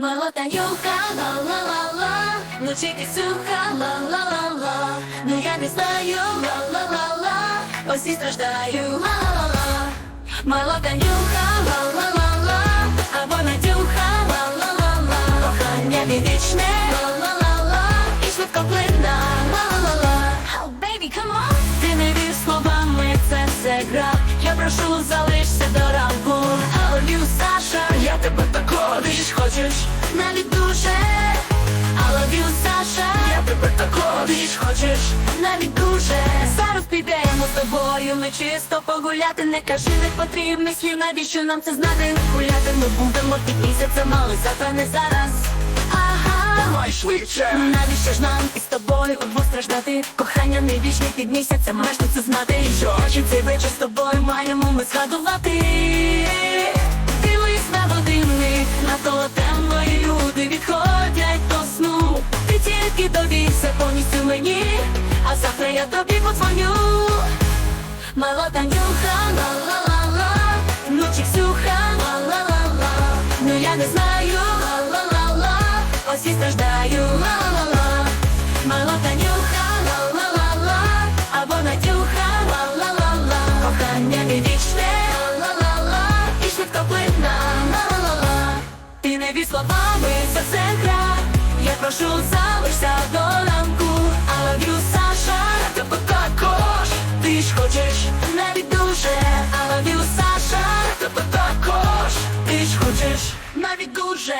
Мало Танюха, ла-ла-ла-ла. Лучики суха, ла-ла-ла-ла. Ну я не знаю, ла-ла-ла-ла. Ось і страждаю, ла-ла-ла-ла. Мало Танюха, ла-ла-ла-ла. Або Надюха, ла-ла-ла-ла, кохання вічне, ла-ла-ла-ла, І швидкоплинна, ла-ла-ла-ла. Oh, baby, come on. Ти не вір словами, це все гра. Я прошу, залишся навіть дуже Зараз підемо з тобою, ми чисто погуляти Не кажи непотрібних слів, навіщо нам це знати Гуляти ми будемо під місяцем, але завтра не зараз Ага Давай швидше. Навіщо ж нам із тобою удвох страждати? Кохання не вічне під місяцем, маєш ти це знати Що? Чи цей вечір з тобою маємо ми згадувати? Дивись на годинник, навколо темно і люди відходять до сну Ти тільки а завтра я тобі подзвоню. Мало Танюха, ла-ла-ла-ла Ну Ксюха, ла-ла-ла-ла Ну я не знаю, ла-ла-ла-ла. Ось і страждаю, ла-ла-ла Мало Танюха, ла-ла-ла-ла Або Надюха, ла-ла-ла-ла Кохання не вічне, ла-ла-ла-ла. І швидкоплинна, ла-ла-ла-ла. Ти не вір словами, це все гра. Я прошу, залишся дуже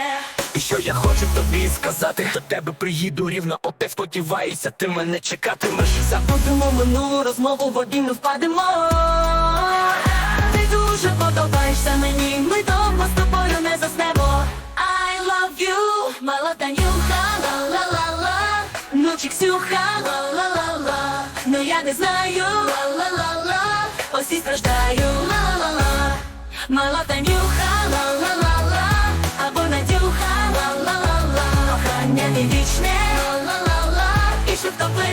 І що я хочу тобі сказати, до тебе приїду рівно, о те сподіваюся, ти мене чекатимеш. Забудемо минулу розмову, в одні не впадемо. Ти дуже подобаєшся мені Ми довго з тобою не заснемо. I love you Мала Танюха, ла-ла-ла-ла. Ну чи Ксюха, ла-ла-ла-ла. Ну я не знаю, ла-ла-ла-ла. Ось і страждаю, ла-ла-ла. Мала Танюха, Надюха, ла-ла-ла-ла Кохання